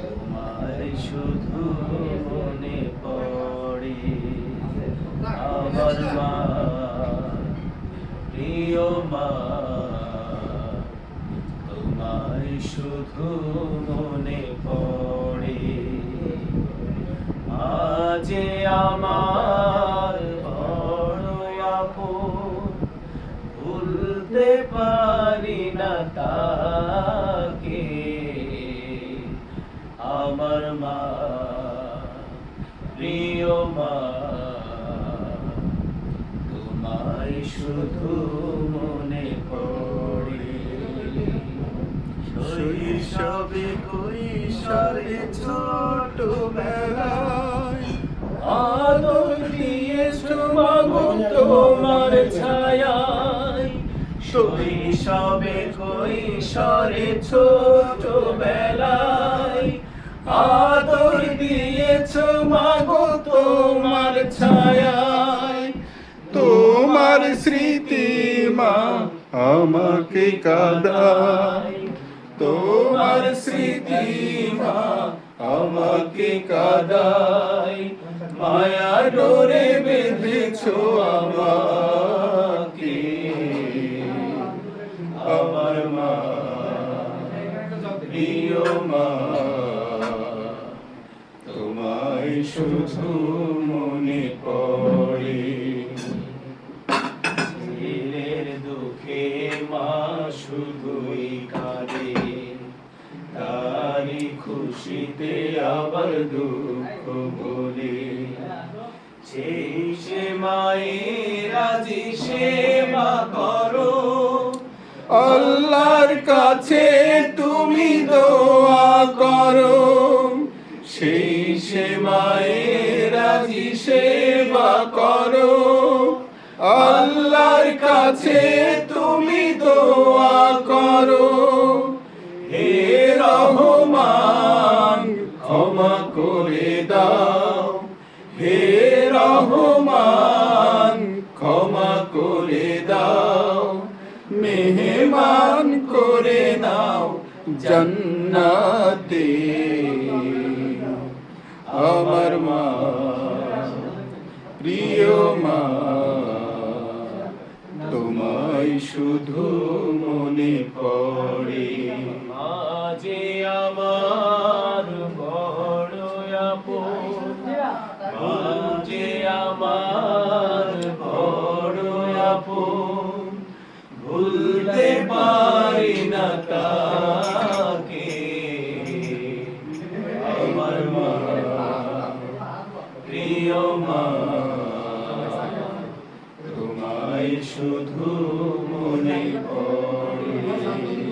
তোমায় শুধু মনে পড়ে আমার মা প্রিয় মা তোমায় শুধু মনে পড়ে। আজ আমার তাকে আমার মা, প্রিয় মা, তোমায় শুধু মনে পড়ে। শৈশবে কৈশোরে ছোটবেলায় আদর দিয়েছ মাগো তোমার ছায়ায় শৈশবে কৈশোরে ছোটবেলায় আদর দিয়েছ মাগো তোমার ছায়ায়। তোমার স্মৃতি মা আমাকে কাদায়। তোমার স্মৃতি মা আমাকে কাদায়। মায়া ডোরে বেঁধেছো আমাকে প্রিয় মা তোমায় দুঃখে মা শুধুই তারি খুশিতে আবার দুঃখ বলে। সেই সে মায়ের আজি সেবা করো আল্লাহর কাছে তুমি দোয়া করো। সেই সে মায়ের আজি সেবা করো। আল্লাহর কাছে তুমি দোয়া করো। হে রহমান, ক্ষমা করে দাও। হে রহমান মেহমান করে দাও জান্নাতে। আমার মা, প্রিয় মা, তোমায় শুধু মনে পড়ে। মাঝে আমার বড় আপন, মাঝে আমার বড় আপন। পারি না তাকে। আমার মা প্রিয় মা তোমায় শুধু মনে পড়ে।